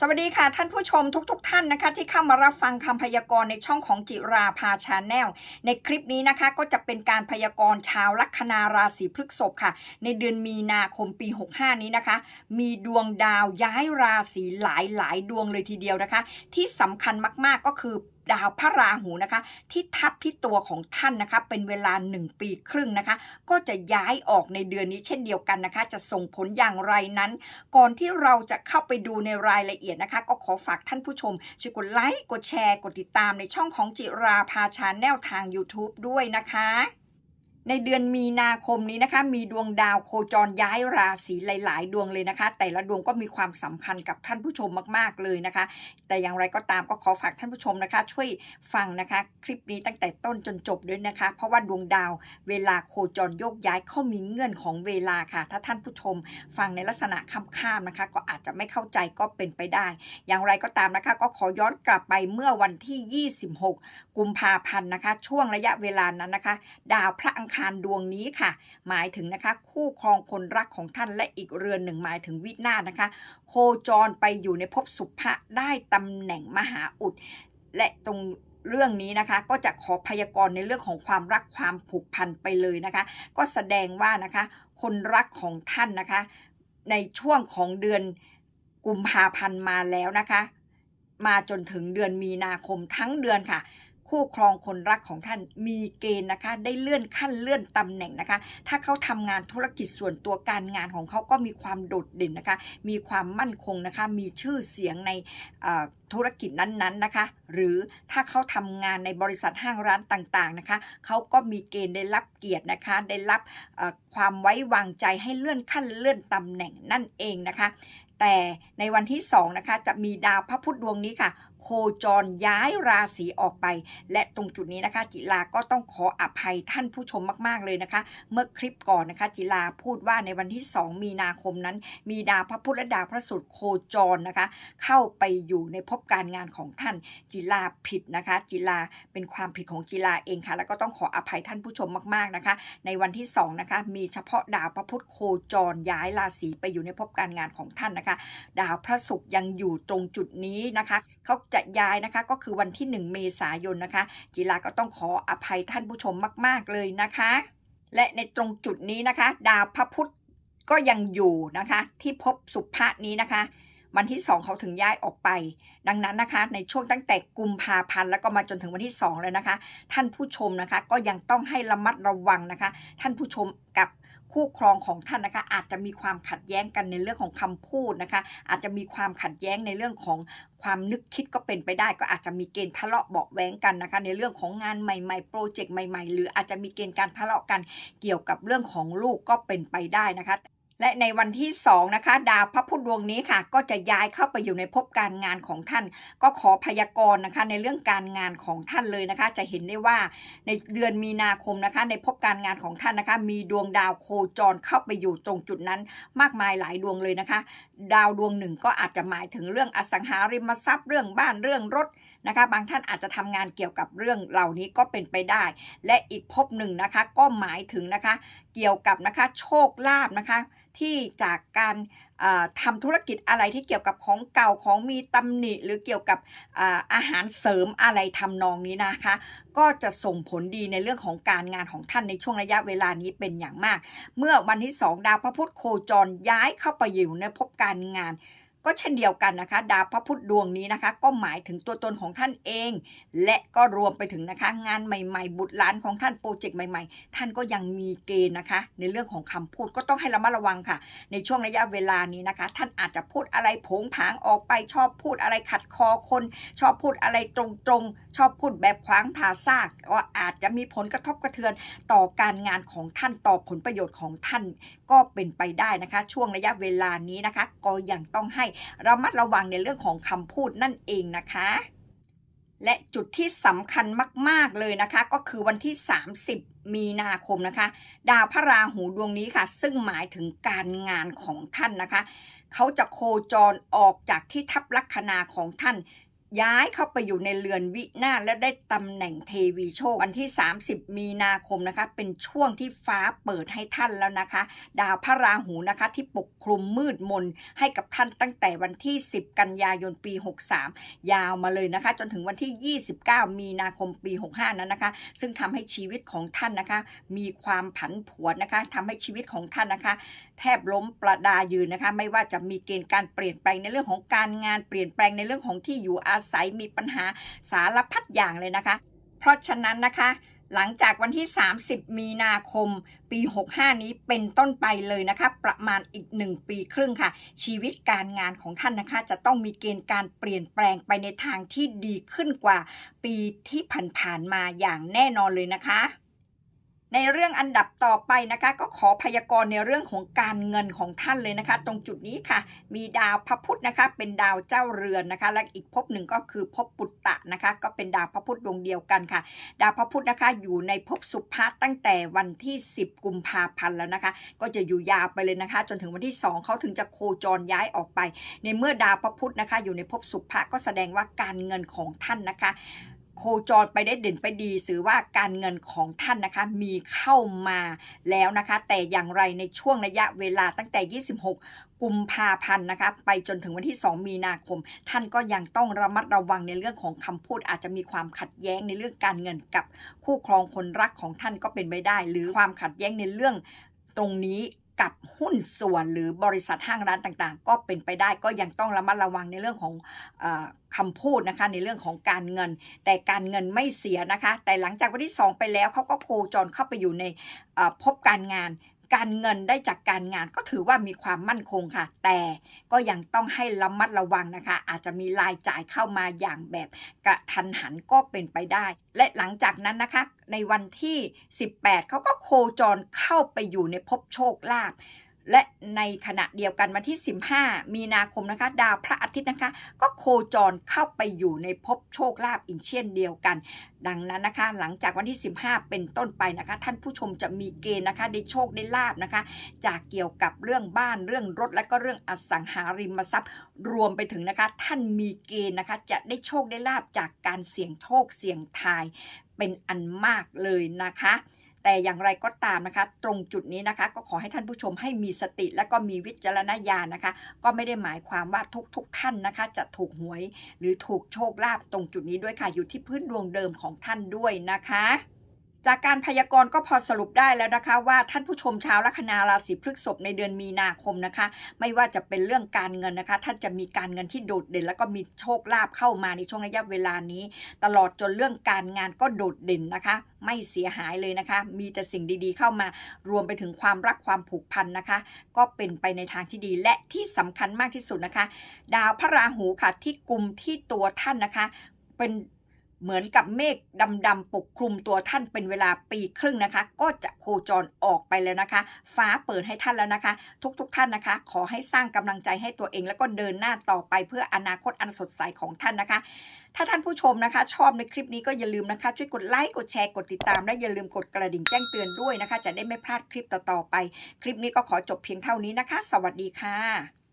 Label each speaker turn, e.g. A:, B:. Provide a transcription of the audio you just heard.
A: สวัสดีค่ะท่านผู้ชมทุกๆทท่านนะคะที่เข้ามารับฟังคำพยากรณ์ในช่องของจิราพาชาแนลในคลิปนี้นะคะก็จะเป็นการพยากรณ์ชาวลัคนาราศีพฤษภค่ะ ในเดือนมีนาคมปี 65 นี้นะคะ มีดวงดาวย้ายราศีหลายหลายๆดวงเลยทีเดียวนะคะ ที่สำคัญมากๆก็คือ ดาวพระราหูนะคะ ที่ทับที่ตัวของท่านนะคะ เป็นเวลา 1 ปีครึ่งนะคะ ก็จะย้ายออกในเดือนนี้เช่นเดียวกันนะคะ จะส่งผลอย่างไรนั้น ก่อนที่เราจะเข้าไปดูในรายละเอียดนะคะ ก็ขอฝากท่านผู้ชมช่วยกดไลค์กดแชร์กดติดตามในช่องของจิราพาชาแนลทาง YouTube ด้วยนะคะ ในเดือนมีนาคมนี้นะคะ มีดวงดาวโคจรย้ายราศีหลาย ๆ ดวงเลยนะคะ แต่ละดวงก็มีความสำคัญกับท่านผู้ชมมาก ๆ เลยนะคะ แต่อย่างไรก็ตามก็ขอฝากท่านผู้ชมนะคะ ช่วยฟังนะคะ คลิปนี้ตั้งแต่ต้นจนจบด้วยนะคะ เพราะว่าดวงดาวเวลาโคจรโยกย้ายเขามีเงื่อนของเวลาค่ะ ถ้าท่านผู้ชมฟังในลักษณะข้ามๆนะคะ ก็อาจจะไม่เข้าใจก็เป็นไปได้ อย่างไรก็ตามนะคะ ก็ขอย้อนกลับไปเมื่อวันที่ 26 กุมภาพันธ์นะคะ ช่วงระยะเวลานั้นนะคะ ดาวพระอังคารการดวงนี้ค่ะ หมายถึงนะคะ คู่ครองคนรักของท่านและอีกเรือนหนึ่งหมายถึงวินาศนะคะ โคจรไปอยู่ในภพสุภะได้ตำแหน่งมหาอุด และตรงเรื่องนี้นะคะก็จะขอพยากรณ์ในเรื่องของความรักความผูกพันไปเลยนะคะ ก็แสดงว่านะคะ คนรักของท่านนะคะ ในช่วงของเดือนกุมภาพันธ์มาแล้วนะคะ มาจนถึงเดือนมีนาคมทั้งเดือนค่ะ คู่ครองคนรักของท่านมีเกณฑ์นะคะ ได้เลื่อนขั้นเลื่อนตำแหน่งนะคะ ถ้าเขาทำงานธุรกิจส่วนตัวการงานของเขาก็มีความโดดเด่นนะคะ มีความมั่นคงนะคะ มีชื่อเสียงในธุรกิจนั้นๆนะคะ หรือถ้าเขาทำงานในบริษัทห้างร้านต่างๆนะคะ เขาก็มีเกณฑ์ได้รับเกียรตินะคะ ได้รับความไว้วางใจให้เลื่อนขั้นเลื่อนตำแหน่งนั่นเองนะคะแต่ในวันที่2นะคะจะมีดาวพระพุธดวงนี้ค่ะ โคจรย้ายราศีออกไป และตรงจุดนี้นะคะ จิลาก็ต้องขออภัยท่านผู้ชมมาก ๆ เลยนะคะ เมื่อคลิปก่อนนะคะ จิลาพูดว่าในวันที่ 2 มีนาคมนั้น มีดาวพระพุธและดาวพระศุกร์โคจรนะคะ เข้าไปอยู่ในภพการงานของท่าน จิลาผิดนะคะ จิลาเป็นความผิดของจิลาเองค่ะ แล้วก็ต้องขออภัยท่านผู้ชมมาก ๆนะคะ ในวันที่2นะคะมีเฉพาะดาวพระพุธโคจรย้ายราศีไปอยู่ในภพการงานของท่านนะคะ ดาวพระศุกร์ยังอยู่ตรงจุดนี้นะคะ เขาจะย้ายนะคะ ก็คือวันที่ 1 เมษายนนะคะจิลาก็ต้องขออภัยท่านผู้ชมมาก ๆ เลยนะคะ และในตรงจุดนี้นะคะ ดาวพระพุธก็ยังอยู่นะคะ ที่ภพสุภะนี้นะคะ วันที่ 2 เขาถึงย้ายออกไป ดังนั้นนะคะ ในช่วงตั้งแต่กุมภาพันธ์แล้วก็มาจนถึงวันที่ 2 แล้วนะคะ ท่านผู้ชมนะคะ ก็ยังต้องให้ระมัดระวังนะคะ ท่านผู้ชมกับ คู่ครองของท่านนะคะ อาจจะมีความขัดแย้งกันในเรื่องของคำพูดนะคะ อาจจะมีความขัดแย้งในเรื่องของความนึกคิดก็เป็นไปได้ ก็อาจจะมีเกณฑ์ทะเลาะเบาะแวงกันนะคะ ในเรื่องของงานใหม่ๆโปรเจกต์ใหม่ ๆ หรืออาจจะมีเกณฑ์การทะเลาะกันเกี่ยวกับเรื่องของลูกก็เป็นไปได้นะคะ และในวันที่2นะคะดาวพระพุธดวงนี้ค่ะ ก็จะย้ายเข้าไปอยู่ในภพการงานของท่าน ก็ขอพยากรณ์นะคะในเรื่องการงานของท่านเลยนะคะ จะเห็นได้ว่าในเดือนมีนาคมนะคะ ในภพการงานของท่านนะคะ มีดวงดาวโคจรเข้าไปอยู่ตรงจุดนั้น มากมายหลายดวงเลยนะคะ ดาวดวงหนึ่งก็อาจจะหมายถึงเรื่องอสังหาริมทรัพย์เรื่องบ้านเรื่องรถนะคะ บางท่านอาจจะทำงานเกี่ยวกับเรื่องเหล่านี้ก็เป็นไปได้ และอีกภพหนึ่งนะคะก็หมายถึงนะคะ เกี่ยวกับนะคะโชคลาภนะคะ ที่จากการทำทำธุรกิจอะไรที่เกี่ยวกับของเก่าของมีตำหนิ หรือเกี่ยวกับอาหารเสริมอะไรทำนองนี้นะคะ ก็จะส่งผลดีในเรื่องของการงานของท่านในช่วงระยะเวลานี้เป็นอย่างมาก เมื่อวันที่ 2 ดาวพระพุธโคจรย้ายเข้าไปอยู่ในพบการงาน ก็เช่นเดียวกันนะคะ ดาวพระพุธดวงนี้นะคะ ก็หมายถึงตัวตนของท่านเอง และก็รวมไปถึงนะคะงานใหม่ ๆ บุตรหลานของท่านโปรเจกต์ใหม่ ๆ ท่านก็ยังมีเกณฑ์นะคะ ในเรื่องของคำพูดก็ต้องให้ระมัดระวังค่ะ ในช่วงระยะเวลานี้นะคะ ท่านอาจจะพูดอะไรผงผางออกไปชอบพูดอะไรขัดคอคน ชอบพูดอะไรตรงๆ ชอบพูดแบบขวางผาซากก็อาจจะมีผลกระทบกระเทือนต่อการงานของท่านต่อผลประโยชน์ของท่านก็เป็นไปได้นะคะ ช่วงระยะเวลานี้นะคะ ก็ยังต้องให้ระมัดระวังในเรื่องของคำพูดนั่นเองนะคะและจุดที่สำคัญมาก ๆ เลยนะคะ ก็คือวันที่ 30 มีนาคมนะคะ ดาวพระราหูดวงนี้ค่ะ ซึ่งหมายถึงการงานของท่านนะคะ เขาจะโคจรออกจากที่ทับลัคนาของท่าน ย้ายเข้าไปอยู่ในเรือนวินาศและได้ตำแหน่งเทวีโชควันที่ 30 มีนาคมนะคะ เป็นช่วงที่ฟ้าเปิดให้ท่านแล้วนะคะ ดาวพระราหูนะคะที่ปกคลุมมืดมนให้กับท่านตั้งแต่วันที่ 10 กันยายนปี 63 ยาวมาเลยนะคะ จนถึงวันที่ 29 มีนาคมปี 65 นั้นนะคะ ซึ่งทำให้ชีวิตของท่านนะคะ มีความผันผวนนะคะทำให้ชีวิตของท่านนะคะ แทบล้มประดายืนนะคะ ไม่ว่าจะมีเกณฑ์การเปลี่ยนแปลงในเรื่องของการงานเปลี่ยนแปลงในเรื่องของที่อยู่อาศัยมีปัญหาสารพัดอย่างเลยนะคะ เพราะฉะนั้นนะคะหลังจากวันที่ 30 มีนาคม ปี 65 นี้เป็นต้นไปเลยนะคะ ประมาณอีก 1 ปีครึ่งค่ะ ชีวิตการงานของท่านนะคะ จะต้องมีเกณฑ์การเปลี่ยนแปลงไปในทางที่ดีขึ้นกว่า ปีที่ผ่านๆมาอย่างแน่นอนเลยนะคะ ในเรื่องอันดับต่อไปนะคะ ก็ขอพยากรณ์ในเรื่องของการเงินของท่านเลยนะคะ ตรงจุดนี้ค่ะ มีดาวพระพุธนะคะ เป็นดาวเจ้าเรือนนะคะ และอีกภพหนึ่งก็คือภพปุตตะนะคะ ก็เป็นดาวพระพุธดวงเดียวกันค่ะ ดาวพระพุธนะคะอยู่ในภพสุภะตั้งแต่วันที่ 10 กุมภาพันธ์แล้วนะคะ ก็จะอยู่ยาวไปเลยนะคะ จนถึงวันที่ 2เขาถึงจะโคจรย้ายออกไป ในเมื่อดาวพระพุธนะคะ อยู่ในภพสุภะก็แสดงว่าการเงินของท่านนะคะ โคจรไปได้เด่นไปดีสือว่าการเงินของท่านนะคะ มีเข้ามาแล้วนะคะ แต่อย่างไรในช่วงระยะเวลาตั้งแต่ 26กุมภาพันธ์นะคะไปจนถึงวันที่ 2 มีนาคม ท่านก็ยังต้องระมัดระวังในเรื่องของคำพูด อาจจะมีความขัดแย้งในเรื่องการเงินกับคู่ครองคนรักของท่านก็เป็นไปได้ หรือความขัดแย้งในเรื่องตรงนี้ กับหุ้นส่วนหรือบริษัทห้างร้านต่างๆ ก็เป็นไปได้ก็ยังต้องระมัดระวังในเรื่องของออคำพูดนะคะในเรื่องของการเงิน แต่การเงินไม่เสียนะคะ แต่หลังจากวันที่ 2 ไปแล้วเขาก็โคจรเข้าไปอยู่ในพบการงาน การเงินได้จากการงานก็ถือว่ามีความมั่นคงค่ะ แต่ก็ยังต้องให้ระมัดระวังนะคะ อาจจะมีรายจ่ายเข้ามาอย่างแบบกระทันหันก็เป็นไปได้ และหลังจากนั้นนะคะ ในวันที่ 18 เขาก็โคจรเข้าไปอยู่ในภพโชคลาภ และในขณะเดียวกันวันที่ 15 มีนาคมนะคะ ดาวพระอาทิตย์นะคะ ก็โคจรเข้าไปอยู่ในภพโชคลาภอีกเช่นเดียวกัน ดังนั้นนะคะ หลังจากวันที่ 15 เป็นต้นไปนะคะ ท่านผู้ชมจะมีเกณฑ์นะคะได้โชคได้ลาบนะคะ จากเกี่ยวกับเรื่องบ้านเรื่องรถและก็เรื่องอสังหาริมทรัพย์ รวมไปถึงนะคะ ท่านมีเกณฑ์นะคะจะได้โชคได้ลาบจากการเสี่ยงโชคเสี่ยงทายเป็นอันมากเลยนะคะ แต่อย่างไรก็ตามนะคะ ตรงจุดนี้นะคะ ก็ขอให้ท่านผู้ชมให้มีสติ และก็มีวิจารณญาณนะคะ ก็ไม่ได้หมายความว่าทุกทุกท่านนะคะ จะถูกหวย หรือถูกโชคลาภตรงจุดนี้ด้วยค่ะอยู่ที่พื้นดวงเดิมของท่านด้วยนะคะ จากการพยากรณ์ก็พอสรุปได้แล้วนะคะ ว่าท่านผู้ชมชาวลัคนาราศีพฤษภในเดือนมีนาคมนะคะ ไม่ว่าจะเป็นเรื่องการเงินนะคะ ท่านจะมีการเงินที่โดดเด่น แล้วก็มีโชคลาภเข้ามาในช่วงระยะเวลานี้ ตลอดจนเรื่องการงานก็โดดเด่นนะคะ ไม่เสียหายเลยนะคะ มีแต่สิ่งดีๆเข้ามารวมไปถึงความรักความผูกพันนะคะ ก็เป็นไปในทางที่ดีและที่สำคัญมากที่สุดนะคะ ดาวพระราหูค่ะที่กลุ่มที่ตัวท่านนะคะ เป็น เหมือนกับเมฆดำๆปกคลุมตัวท่านเป็นเวลาปีครึ่งนะคะ ก็จะโคจรออกไปแล้วนะคะ ฟ้าเปิดให้ท่านแล้วนะคะ ทุกๆทท่านนะคะ ขอให้สร้างกำลังใจให้ตัวเอง แล้วก็เดินหน้าต่อไปเพื่ออนาคตอันสดใสของท่านนะคะ ถ้าท่านผู้ชมนะคะ ชอบในคลิปนี้ก็อย่าลืมนะคะ ช่วยกดไลค์กดแชร์กดติดตาม และอย่าลืมกดกระดิ่งแจ้งเตือนด้วยนะคะ จะได้ไม่พลาดคลิปต่อๆไป คลิปนี้ก็ขอจบเพียงเท่านี้นะคะ สวัสดีค่ะ